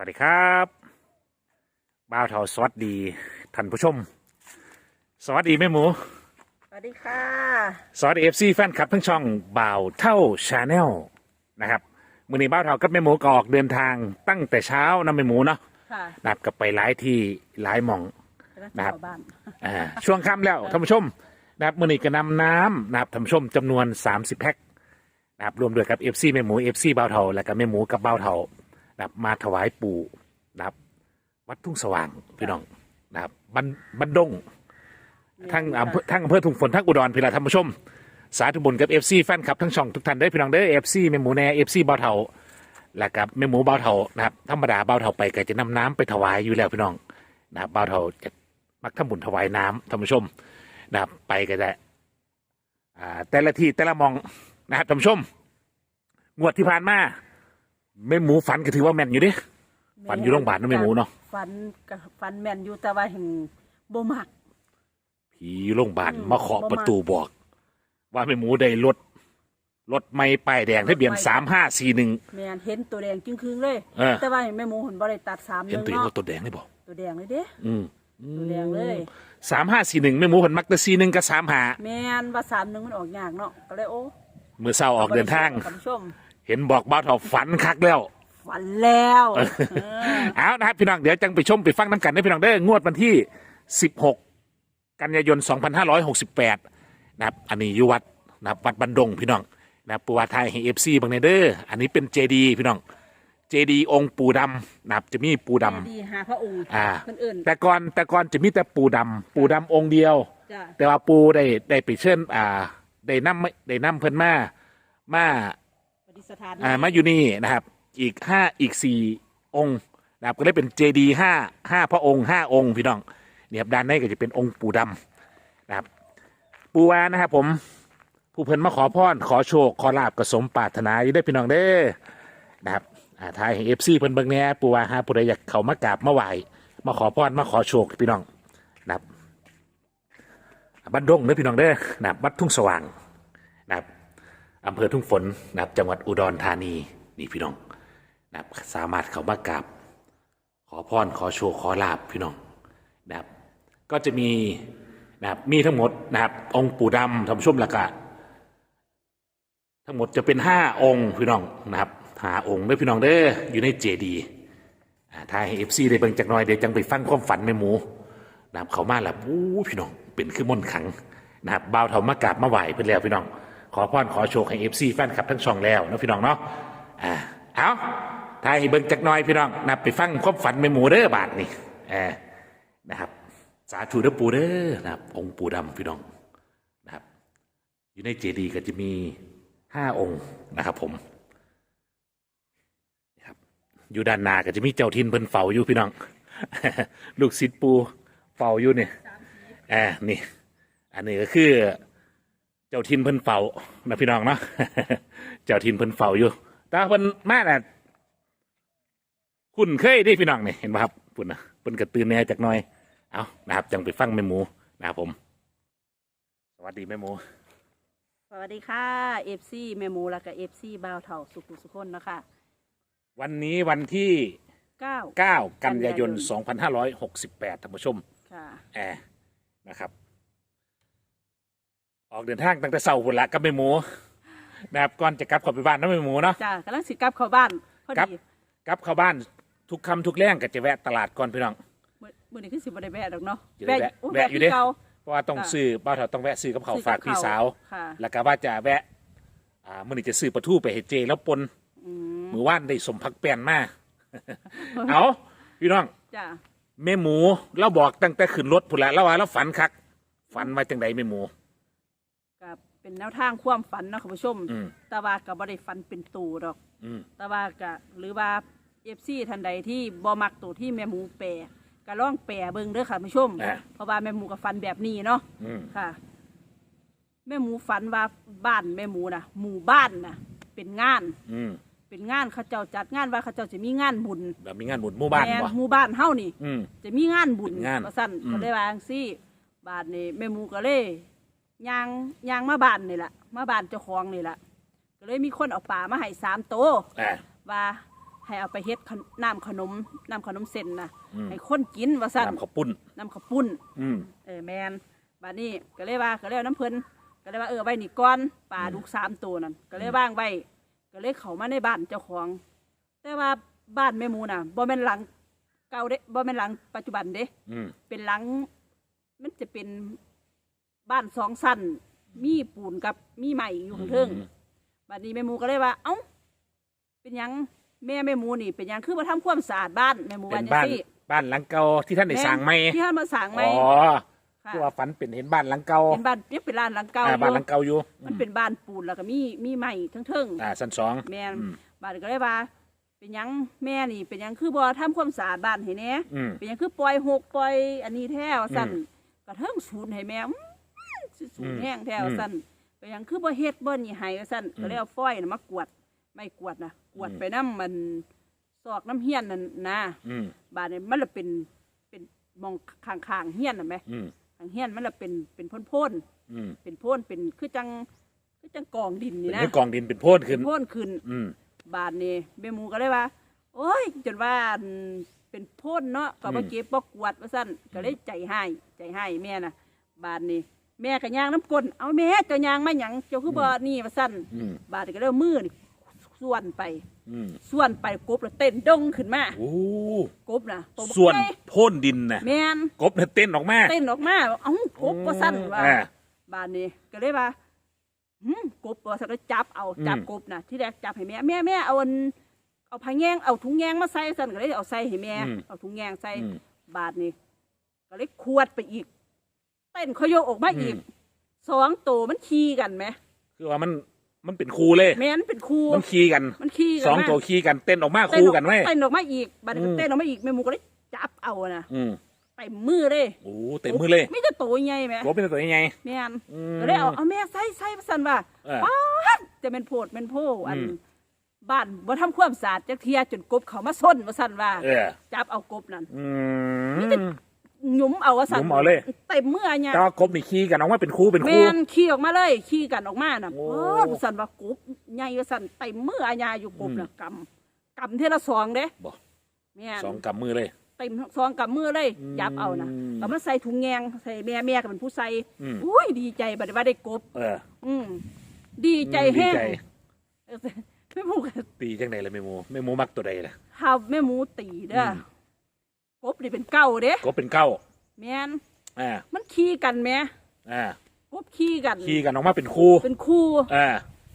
สวัสดีครับบ้าวเทาสวัสดีท่านผู้ชม สวัสดีแม่หมู สวัสดีค่ะสวัสดีเอฟซีแฟนคลับทั้งช่องบ่าวเท่าชาแนลนะครับมือนี้บ้าวเท่ากับแม่หมูก็ออกเดินทางตั้งแต่เช้านะแม่หมูเนาะค่ะนะครับก็ไปหลายที่หลายหม่องแล้วนะครับชาวบ้านอ่าช่วงค่ำแล้วท่านผู้ชมนะครับมือนี้ก็นำน้ำนะครับท่านผู้ชมจำนวน 30 แพ็คนะครับรวมด้วยกับเอฟซีแม่หมูเอฟซีบ่าวเท่าและก็แม่หมูกับบ่าวเท่า นะครับมาถวายปู่นะครับ วัดทุ่งสว่างพี่น้องนะครับบันบันดงทั้งอำเภอทั้งอำเภอทุ่งฝนทั้งอุดรพี่ละท่านผู้ชม สาธุบุญกับเอฟซีแฟนคลับทั้งช่องทุกท่านได้อพี่น้องเด้อเอฟซีแม่หมูแน่เอฟซีเบาเทาและกับแม่หมูเบาเทานะครับธรรมดาเบาเทาไปก็จะนำน้ำไปถวายอยู่แล้วพี่น้องนะครับเบาเทาจะมักทำบุญถวายน้ำท่านผู้ชมนะครับไปก็จะอ่าแต่ละที่แต่ละหมองนะครับท่านผู้ชม งวดที่ผ่านมา แม่หมูฝันก็ถือว่าแม่นอยู่เดิฝันอยู่โรงพยาบาลนะแม่หมูเนาะฝันกับฝันแม่นอยู่แต่ว่าแห่งบ่มัก ผีโรงพยาบาลอืมมาเคาะบ่มาประตูบอก ว่าแม่หมูได้รถรถไม่ป้ายแดงทะเบียนรถไม่สามห้าสี่หนึ่ง แม่นเห็นตัวแดงจึงคืงเลย เออ แต่ว่าแม่หมูหุ่นบ่ได้ตัดสามเห็นตัวเองเนาะว่าตัวแดงได้บอกตัวแดงเลยเด้อืมตัวแดงเลย สามห้าสี่หนึ่งแม่หมูเห็นมักแต่สี่หนึ่งกับสามหาแม่นว่าสามหนึ่งมันออกยากเนาะก็เลยโอ้เมื่อเช้าออกเดินทางท่านผู้ชม เห็นบอกบ้าวเถาฝันคักแล้ว ฝันแล้วเออเอานะครับพี่น้องเดี๋ยวจังไปชมไปฟังน้ำกันนะพี่น้องเด้องวดวันที่สิบหกกันยายนสองพันห้าร้อยหกสิบแปดนะครับ อันนี้อยู่วัดนะครับวัดบันดงพี่น้องนะครับปูวาไทยให้เอฟซีบางในเด้ออันนี้เป็นเจดีพี่น้องเจดีองค์ปู่ดำนะครับจะมีปู่ดำ ดีหาพระองค์อ่าคนอื่นแต่ก่อนแต่ก่อนจะมีแต่ปูดำปูดำองค์เดียว จ้ะแต่ว่าปูได้ได้ไปเชิญอ่าได้นำได้นำเพิ่นมามาิสถานอ่ามาอยู่นี่นะครับ อีกห้าอีกสี่องค์นะครับก็เลยเป็นเจดีห้าห้าพระองค์ห้าองค์พี่น้องเนี่ยครับด้านในก็จะเป็นองค์ปู่ดำนะครับ ปู่วานะครับผมผู้เพิ่นมาขอพรขอโชคขอลาบกระสมปรารถนาอยู่ได้พี่น้องเด้อนะครับอ่าทายเอฟซีเพิ่นเบิ่งแหน่ปูวาฮาผู้ใดอยากเขามากราบมาไหว้มาขอพรมาขอโชคพี่น้องนะครับบ้านดงเด้อพี่น้องเด้อนะครับวัดทุ่งสว่าง อำเภอทุ่งฝนนะครับจังหวัดอุดรธานีนี่พี่น้องนะครับสามารถเข้ามากราบขอพรขอโชคขอลาบพี่น้องนะครับก็จะมีนะครับมีทั้งหมดนะครับองค์ปู่ดำท่านผู้ชมละกะทั้งหมดจะเป็นห้าองค์พี่น้องนะครับหาองค์เด้อพี่น้องเด้ออยู่ในเจดีย์อ่าถ้าเอฟซีได้เบิ่งจากหน้อยเดี๋ยวจังไปฟังความฝันแม่หมูนะครับเขามาแล้วอู้พี่น้องเป็นคือมนขังนะครับบ่าวเถามากราบมาไหวเพื่อนแล้วพี่น้อง อพรขอโชคให้เอฟซีแฟนคลับทั้งช่องแล้วนะพี่น้องเนาะอ่าเอาถ้าให้เบิ่งจากน้อยพี่น้องนับไปฟังความฝันแม่หมูเด้อบาทนี่เออนะครับ สาธุเด้อปูเด้อนะครับ องค์ปู่ดำพี่น้องนะครับ อยู่ในเจดีย์ก็จะมีห้าองค์นะครับ ผมนะครับอยู่ด้านหน้าก็จะมีเจ้าทินเพิ่นเฝ้าอยู่พี่น้อง ลูกศิษย์ปูเฝ้าอยู่นี่แอบนี่ อันนี้ก็คือ เจ้าทินเพิ่นเฝ้านะพี่น้องเนาะเจ้าทินเพิ่นเฝ้าอยู่แต่ว่าเพิ่นมาน่ะคุณเคยได้พี่น้องนี่เห็นป่ะครับปุ่นนะเพิ่นกระตือแหน่จากหน้อย เอานะครับจังไปฟังแม่หมูนะครับผม สวัสดีแม่หมู สวัสดีค่ะเอฟซีแม่หมูแล้วก็เอฟซีบ่าวเฒ่าสุขุสุขคนนะคะ วันนี้วันที่เก้า9กันยายน 2568ท่านผู้ชมค่ะแอร์นะครับ ออกเดินทางตั้งแต่เช้าพุ่นละกับแม่หมูนะครับก่อนจะกลับเข้าไปบ้านนะแม่หมูเนาะ จ้ากำลังสิกลับเข้าบ้านพอครับ ดีกลับเข้าบ้านทุกคำทุกแรงก็จะแวะตลาดก่อนพี่น้อง มื้อมื้อนี้คือสิบ่ได้แวะดอกเนาะอยู่ได้แวะอุ๊แวะอยู่เด้ คืเก่า เพราะว่าต้องค่ะ ซื้อบ้านเราต้องแวะซื้อกับเขาวซื้อฝากกับพี่ข้าวสาว ค่ะแล้วก็ว่าจะแวะอ่ามื่อนี้จะซื้อปลาทูไปให้เจแล้วปนอืมมือว่านได้สมพักแป้นมา เอาพี่น้อง จ้าแม่หมูเราบอกตั้งแต่ขึ้นรถพุ่นละแล้วว่าเราฝันคัก ฝันว่าจังใดแม่หมูก็ เป็นแนวทางความฝันเนาะคุณผู้ชม อืมแต่ว่าก็บ่ได้ฝันเป็นตูดอก อืมแต่ว่าก็หรือว่าเอฟซีท่านใดที่บ่มักตัวที่แม่หมูแปรก็ลองแปรเบิ่งเด้อค่ะคุณผู้ชม เพราะว่าแม่หมูก็ฝันแบบนี้เนาะอืมค่ะ แม่หมูฝันว่าบ้านแม่หมูนะหมู่บ้านนะเป็นงาน อืมเป็นงานเขาเจ้าจัดงานว่าเขาเจ้าจะมีงานบุญแบบมีงานบุญหมู่บ้านแม่วะหมู่บ้านเฮานี่ อืม จะมีงานบุญเป็นงานว่าซั่นอืม ก็เลยว่าจังซี่บ้านนี่แม่หมูก็เลย ย่างย่างมาบ้านนี่แหละมาบ้านเจ้าของนี่แหละก็เลยมีคนเอาปลามาให้สามโตวอ่า ว่าให้เอาไปเฮ็ดขนน้ำขนมน้ำขนมเส้นนะอืม ให้คนกินว่าซั่นน้ำข้าวปุ้น น้ำข้าวปุ้น อืม เออแมนบัดนี้ก็เลยว่าก็เลยเอาน้ำเพิ่นก็เลยว่าเออไว้นี่ก่อนปลาดุกสามตัวนั่นก็เลยว่างไว้ก็เลยเข้ามาในบ้านเจ้าของ แต่ว่าบ้านแม่หมูน่ะบ่แม่นหลังเก่าเด้บ่แม่นหลังปัจจุบันเด้ อืม เป็นหลัง มันจะเป็น บ้านสองสั้นมีปูนกับมีไม้อยู่ข้างเทิงบัดนี้แม่หมูก็เลยว่า เอ้า เป็นหยังแม่แม่หมูนี่ เป็นหยังคือมาทำความสะอาดบ้านแม่หมูเป็ว่านจังบ้านซี่บ้านหลังเก่าที่ท่านได้สร้างใหม่ที่ท่านมาสั่งไหมอ๋อค่ะคือว่าฝันเป็นเห็นบ้านหลังเก่าเป็นบ้านเนี่ยเป็นร้านหลังเก่าอ่าอยู่บ้านหลังเก่าอยู่มันเป็นบ้านปูนแล้วก็มีมีไม้ทั้งเทิงอ่าชั้นสอง แม่นอืม บ้านก็เลยว่า เป็นหยังแม่นี่ เป็นหยังคือบ่ทำความสะอาดบ้านให้แหน่อืม เป็นหยังคือปล่อยหกปล่อยอันนี้แท้ว่าสั่นอืม กระเทิงศูนย์ให้แม่อื้อ สิศูนอืย์มแห้งแท้อืมว่าสั่นเป็นหยังคือบ่เฮ็ดบ่นี่ให้ว่าสั่นอืมก็เลยเอาฝ้อยน่ะมากวดไม่กวดนะกวดอืมไปน้ำมันซอกน้ำเฮียนนั่นนะอืมบ้านนี่มันละเป็นเป็นมองข้างๆเฮียนน่ะแหมอืมข้างเฮียนมันละเป็นเป็นพ่นๆอืมเป็นโพ่นเป็นคือจังคือจังกองดินเป็นี่นนะให้กองดินเป็นโพ่นขึ้นเป็นโพ่นขึ้นอืมบาทนี่แม่หมูก็เลยว่า โอ้ยจนว่าอันเป็นโพ่นเนาะก็บ่เก็บบ่กวาดว่าซั่นก็เลยใจให้ใจให้แม่น่ะ บาทนี่ แม่ก็ย่างน้ำก้นเอาแม่เจ้าย่างมาหยังเจ้าคือบ่นี่ว่าซั่นอืมบาทนี่ก็เลยเอามือนี่ส่วนไป อืมส่วนไปกบแล้วเต้นดงขึ้นมาโอ้กบน่ะตัวบักส่วนใหญ่โพ่นดินน่ะแม่นกบเนี่ยเต้นออกมาเต้นออกมาเอ้ากบว่าซั่นว่า อ่าบ้านนี้ก็เลยว่าหืมกบตัวสักจับเอาอืม จับกบนะที่แรกจับให้แม่แม่แม่เอาอันเอาผ้าแยงเอาถุงแยงมาใส่สั่นก็เลยเอาใส่ให้แม่อืมเอาถุงแยงใส่อืมบาทนี้ก็เลยขวดไปอีก เต้นเขาโยกออกมาอีกอืม สองตัวมันขี่กันไหมคือว่ามันมันเป็นคูเลย แม่นเป็นคู่มันคีกันมันขี่กันสองมาตัวคีกันเต้นออกมาเต้นคูออกกันไว้ เต้นออกมาอีกบาดนี้ก็อืม เต้นออกมาอีกแม่หมูก็เลยจับเอานะอืมไปมือเลยโอ้เต็มมือเลยไมแต่จะตัวใหญ่ไหมกบเป็นตัวยังไงแม่น อืม ก็เลยเอาเอาแม่ใส่ใส่สั่นว่าเออ ป๊าดจะเป็นโพดเป็นโพอันอืม บ้านบ่ทำความสะอาดจักเทียจนกบเขามาส้นว่าสั่นว่า เออจับเอากบนั่น อืม หยุมเอาว่าสั่นหยุมเอาเลย เต็มเมื่อเนี่ยแต่ว่ากบนี่คีกันออกมาเป็นคูเป็นแมคูนขี่ออกมาเลยขี่กันออกมาน่ะโอ้โอ้ว่าสั่นว่ากบใหญ่ว่าสั่นเต็มเมื่อญาอยู่กบน่ะกำกำเทอละสองเด้บ่แม่นสองกำมือเลย เต็มซองกับมือเลยอืมจับเอานะก็มาใส่ถุงแยงใส่แม่แม่ก็เป็นผู้ใส่อืม อุ้ยดีใจบัดนี้ว่าได้กบ เออ อืมดีใจแห้งดีใจ เออแม่หมูก็ตีจังใดเลยแม่หมูแม่หมูมักตัวใดล่ะเฮาแม่หมูตีเด้ออม กบนี่เป็นเก้าเด้กบเป็นเก้าแม่นอ่ามันขี่กันแหม่อ่ากบขี่กันคีกันออกมาเป็นคูเป็นคู่อ่า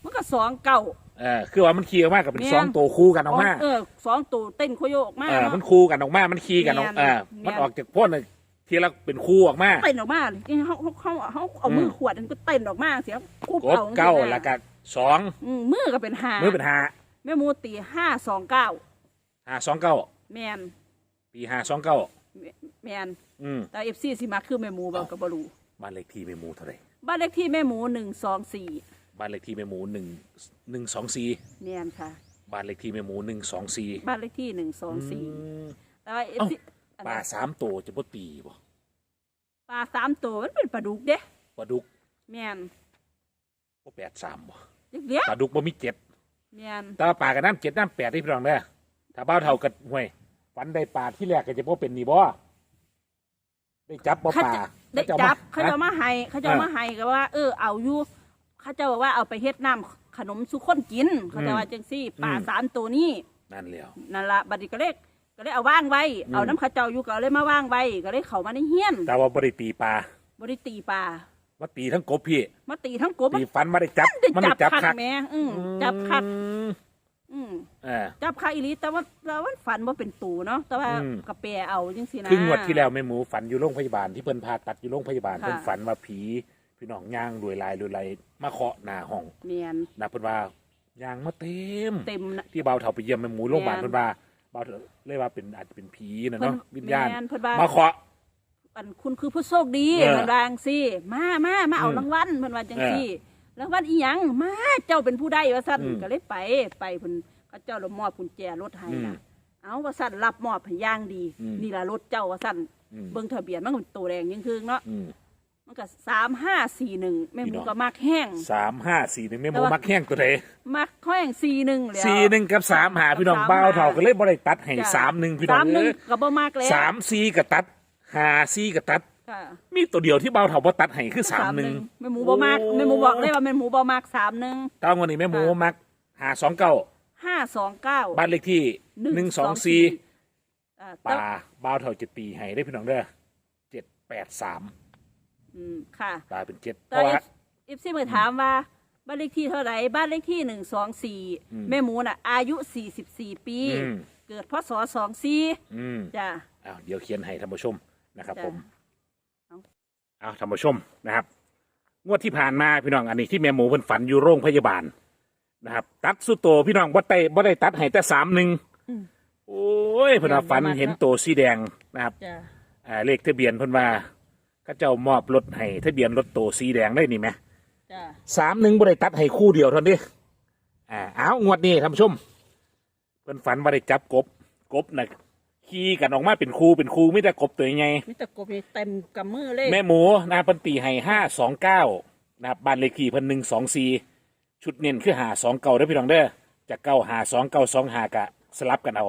มันก็สองเก้าเออคือว่ามันคีออกมากับเป็นแม่นสองตัวคู่กันออกมาเออสองตัวเต้นโคโยออกมาเออเนาะมันคู่กันออกมา มันคีกันออกแม่นอ่าแม่นมันออกจากพ่นเลยทีละเป็นคู่ออกมาเต้นออกมาเลยเขาเขาเขาเขาเอามือขวดมันก็เต้นออกมาเสียคุบกบเอาเก้าจังซี้นะแล้วก็สองอืมมือก็เป็นหามือเป็นห้าแม่หมูตีห้าสองเก้าห้าสองเก้าแมน ปีห้าสองเก้าแมนอืมแต่เอฟซีสิมาคือแม่หมูบอกกับบรูบ้านเลขที่แม่หมูเท่าไหร่บ้านเลขที่แม่หมูหนึ่งสองสี่บ้านเลขที่แม่หมูหนึ่งหนึ่งสองสี่แมนค่ะ บ้านเลขที่แม่หมูหนึ่งสองสี่บ้านเลขที่หนึ่งสองสี่แต่ว่าเอฟเอ้าซีปลาสามตัวจะบ่ตีบ่ปลาสามตัวมันเป็นปลาดุกเด้ปลาดุกแมนบ่แปดสามบ่เด็กปลาดุกบ่มีเจ็ดๆแมนแต่ว่าปลากับน้ำเจ็ดน้ำแปดที่พี่น้องเด้อถ้าเบ้าเท่ากับห่วย ฝันได้ปลาที่แรกก็จะบ่เป็นนี่บ่ได้จับบ่เขาปลาจะได้แล้วจะจัมาบเขาจะฮะมาให้เขาจะมาให้ก็ว่า เออเอาอยู่เขาจะบอกว่าเอาไปเฮ็ดน้ำขนมสุคนกิน เขาจะว่าจังซี่ปลาอืมสามตัวนี้นั่นแล้วนั่นละบัดนี้ก็เลยก็เลยเอาว่างไว้อืมเอาน้ำเข้าเจ้าอยู่ก็เลยมาว่างไว้ก็เลยเข้ามาในเฮียน แต่ว่าบ่ได้ตีปลาบริตีปลามาตีทั้งกบพี่มาตีทั้งกบตีฟันมาได้จับได้มันจัได้บจับคักคักแม่อืมจับคัก อืมอืมเออจับคักอีหลีแต่ว่าแต่ว่าฝันว่าเป็นตูเนาะแต่ว่าอืม กระเปรเอาจังซี่นะ คืองวดที่แล้วแม่หมูฝันอยู่โรงพยาบาลที่เพิ่นพาตัดอยู่โรงพยาบาลค่ะ เพิ่นฝันว่าผีพี่น้องย่างรวยลายรวยลายมาเคาะหน้าห้องเมียนนะเพิ่นว่าย่างมาเต็ม เต็มนะ ที่เบาเฒ่าไปเยี่ยมแม่หมูโรงพยาบาลแม่น เพิ่นว่าเบาเฒ่าเลยว่าเป็นอาจจะเป็นผีนะเนาะวิญญาณแม่นเพิ่นว่ามาเคาะ อันคุณคือผู้โชคดีเออมันวาจังซี่ มามามาเอาอืมรางวัลเพิ่นว่าจังซี่รางวัลอีหยังมาเจ้าเป็นผู้ได้ว่าซั่นอืมก็เลยไปไปเพิ่นเขาเจ้าละมอบกุญแจรถให้อืมนะเอาว่าซั่นรับมอบให้อย่างดี อืม นี่ล่ะรถเจ้าว่าซั่นอืมเบิ่งทะเบียนมันก็เป็นตัวแดงยังคือเนาะอืม มันก็สามห้าสี่หนึ่งแม่หพี่มูน้อง ก็มักแห้ง สามห้าสี่หนึ่งแม่หแต่มูว่า มักแห้งตัวใดมักแห้งสี่หนึ่งแล้วสี่หนึ่งกับสามหาพี่น้องสามเบ้าวเท่าหาก็เลยบ่ได้ตัดให้จ้ะสามหนึ่งพี่น้องสามหนึ่งเอ้ยก็บ่มักแล้วสามสี่กับตัดหาสี่กับตัด ค่ะมีตัวเดียวที่เบ้าวเท่าบ่ตัดให้คือสามหนึ่งแม่หมูบ่มักแม่หมูบอกเลยว่าแม่หมูบ่มักสามหนึ่งตอนวันนี้แม่หมูมักหาสองเก้าห้าสองเก้าบ้านเลขที่หนึ่งสองสี่อ่าป่าบ้าวเท่าจะตีให้ได้พี่น้องเด้อเจ็ดแปดสามอืมค่ะตายเป็นเจ็ดเพแต่ราะว่าอีฟซี่มาถามว่าบ้านเลขที่เท่าไหร่บ้านเลขที่หนึ่งสองสี่แม่หมูน่ะ อายุสี่สิบสี่ปีอืมเกิดพศสองสี่อืมจ้ะอ้าวเดี๋ยวเขียนให้ท่านผู้ชมนะครับจ้ะผมเอา เอาท่านผู้ชมนะครับ งวดที่ผ่านมาพี่น้องอันนี้ที่แม่หมูเพิ่นฝันอยู่โรงพยาบาลนะครับ ตัดสุดโตพี่น้องบ่ได้บ่ได้ตัดให้แต่สามหนึ่งโอ้ยเพิ่นว่าฝันเห็นโตสีแดงนะครับ จ้ะอ่าเลขทะเบียนเพิ่นว่าเขาเจ้ามอบรถให้ทะเบียนรถโตสีแดงได้นี่ไหมจ้ะสามหนึ่งบ่ได้ตัดให้คู่เดียวเท่านั้นเดิอ่าเอางวดนี้ท่านผู้ชม เพิ่นฝันว่าได้จับกบกบน่ะ ขี่กันออกมาเป็นคู่เป็นคู่ไม่ได้กบตัวใหญ่มิตรกบนี่เต็มกำมือเลยแม่หมูนาเพันตีให้ห้าสองเก้านะครับบ้านเลขที่เพิ่นหนึ่งสองสี่ชุดเน้นคือหาสองเก้าได้อพี่น้องเด้อจากเก้าหาสองเก้าสองหากะสลับกันเอา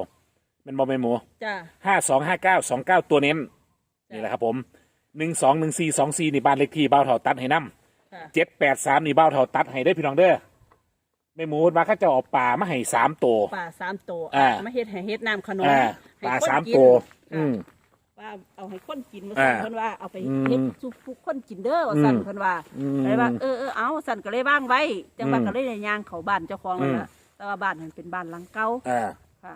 เป็นบอแม่หมูจ้ะห้าสองห้าเก้าสองเก้าตัวเน้นนี่แหละครับผมหนึ่งสองหนึ่งสี่สองสี่นี่บ้านเลขที่บ้าวเท่าตัดให้น้ค่ะำเจ็ดแปดสามนี่บ้าวเท่าตัดให้ได้อพี่น้องเด้อ แม่หมูว่าเขาจะเออกป่ามาให้สามตัวป่าสามตัวอ่า มาเฮ็ดให้เฮ็ดน้ำขนมอ่าให้ป่าคนสามกินตัวค่ะอืม ว่าเอาให้คนกินมาอ่าสั่นเพิ่นว่าเอาไปอืมเฮ็ดสุทุกคนกินเด้อว่าสั่นอืม เพิ่นว่าอืมเลยว่าเออเออเอาสั่นก็เลยว่างไว้จังหวะอืมก็เลยได้ย่างเขาบ้านเจ้าของนั่นอืมล่ะแต่ว่าบ้านมันเป็นบ้านหลังเก่าอ่า ค่ะ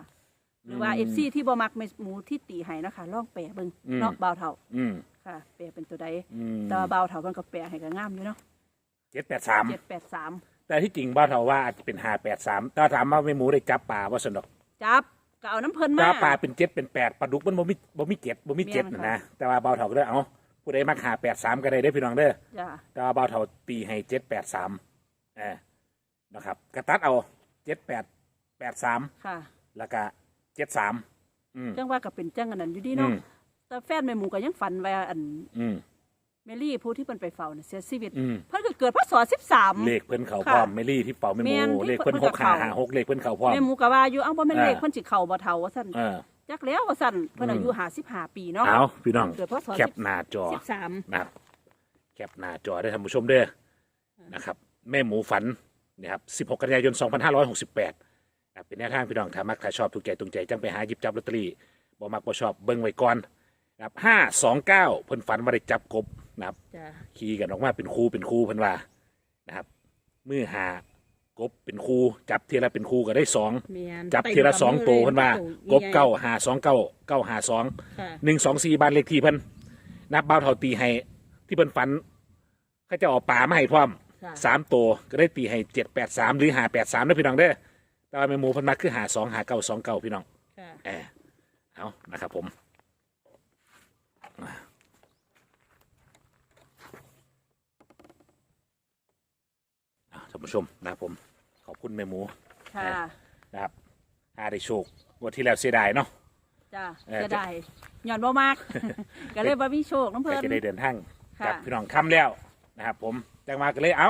หรือว่าอืมเอฟซีที่บ่มักเม็ดหมูที่ตีให้นะคะลองแปะเบิ่งอืม เนาะบ่าวเฒ่าอืมค่ะ แปะเป็นตัวใดอืมแต่ว่าบ่าวเฒ่ามันก็แปะให้ก็งามอยู่เนาะ เจ็ดแปดสาม783แต่ที่จริงบ้านเราว่าอาจจะเป็นหาแปดสามถ้าถามว่าไม่หมูได้จับปลาว่าสนดอกจับก็เอาน้ำเพิ่นจัมาบปลาเป็นเจ็ดเป็นแปดปลาดุกมันบ่มีบ่มีเจ็ดบ่มีเจ็ดแม่นนะค่ะนะแต่ว่าเบาเถาก็ได้เอาผู้ใดมาหาแปดสามก็ได้ได้อพี่น้องเด้อจ้ะ แต่ว่าเบาเถาตีให้เจ็ดแปดสามเออนะครับกระตัดเอาเจ็ดแปดแปดสามค่ะแล้วก็เจ็ดสามอืม จังว่าก็เป็นจังอันนั้นอยู่ดีอืเนาะม แต่แฟนแม่หมูก็ยังฝันว่าอันอืม เมลี่ผู้ที่เพิ่นไปเฝ้าเนี่ยเสียชีวิต อืม เพิ่นก็เกิดพศ13 เลขเพิ่นเขาค่ะพร้อมเมลี่ที่เป่าไม่หแม่มูนที่เลขเพิ่นเพิ่หนกก็หาเข้า หาหกเลขเพิ่นเขาพร้อม แม่หมูก็ว่าอยู่เอ้าบ่แม่นอ่าเลขเพิ่นสิเข้าบ่เฒ่าว่าซั่นเออ จักแล้วว่าซั่นเพิ่นอายุ55ปีเนาะ เอาพี่น้องเกิดพศ แคปหน้าจอ13 นะครับแคปหน้าจอได้ท่านผู้ชมเด้อนะครับ แม่หมูฝันนะครับ16 กันยายน 2568นะครับเป็นแนวทางพี่น้องถ้ามักถ้าชอบถูกใจตรงใจจังไปหาหยิบจับลอตเตอรี่บ่มักบ่ชอบเบิ่งไว้ก่อนนะครับ529เพิ่นฝันว่าได้จับกบ นะครับจ้ะขี่กันออกมาเป็นคู่เป็นคู่เพิ่นว่านะครับมือหากบเป็นคู่จับทีละเป็นคู่ก็ได้สองแม่นจับทีละสองตัวเพิ่นว่ากบเก้าใหญ่หาสองเก้าเก้าหาสองค่ะหนึ่งสองสี่บ้านเลขที่เพิ่นนับเบ้าเท่าตีให้ที่เพิ่นฝันเขาจะเออกป่ามาให้พร้อม ค่ะสามตัวก็ได้ตีให้เจ็ดแปดสามหรือหาแปดสามนะพี่น้องเด้อแต่ว่าแม่หมูเพิ่นมาคือหาสองหาเก้าสองเก้าพี่น้อง ค่ะเออเอานะครับผมอะานผู้ชมนะครับผมขอบคุณแม่หมูค่ะนะครับหาได้โชคงวดที่แล้วเสียดายเนาะ จ้ะเออ จะได้ย้อนบ่มาก ก็เลยบ่มีโชคน้ำก็เพิ่น จะได้เดินทางค่ะ กับพี่น้องคำแล้วนะครับผมจังมาก็เลยเอา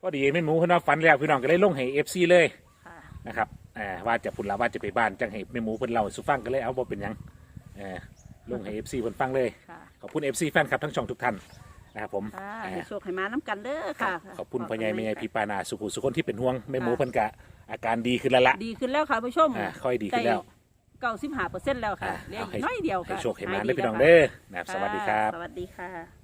พอดีแม่หมูเพิ่นว่าฝันแล้วพี่น้องก็เลยลงให้เอฟซีเลยค่ะ นะครับอ่าว่าจะพุ่นละว่าจะไปบ้านจังให้แม่หมูเพิ่นเล่าให้สุฟังก็เลยเอาบ่เป็นหยังเออลงให้เอฟซีเพิ่นฟังเลยค่ะ ขอบคุณเอฟซีแฟนคลับทั้งช่องทุกท่าน นะครับผมค่ะอ่า ให้โชคให้มาน้ำกันเด้อค่ะขอบคุณพ่อใหญ่แม่ใหญ่พี่ปานาสุขุสุคนที่เป็นห่วงแม่หมูค่ะเพิ่นกะ อาการดีขึ้นแล้วละดีขึ้นแล้วค่ะผู้ชมอ่าค่อยดีขึ้นแล้วเก้าสิบห้าเปอร์เซ็นต์แล้วค่ะอ่าเหลือเอาอีให้กน้อยเดียวให้ค่ะโชคให้มาหยได้พี่น้องแล้วค่ะเด้อนะครับสวัสดีครับ สวัสดีค่ะ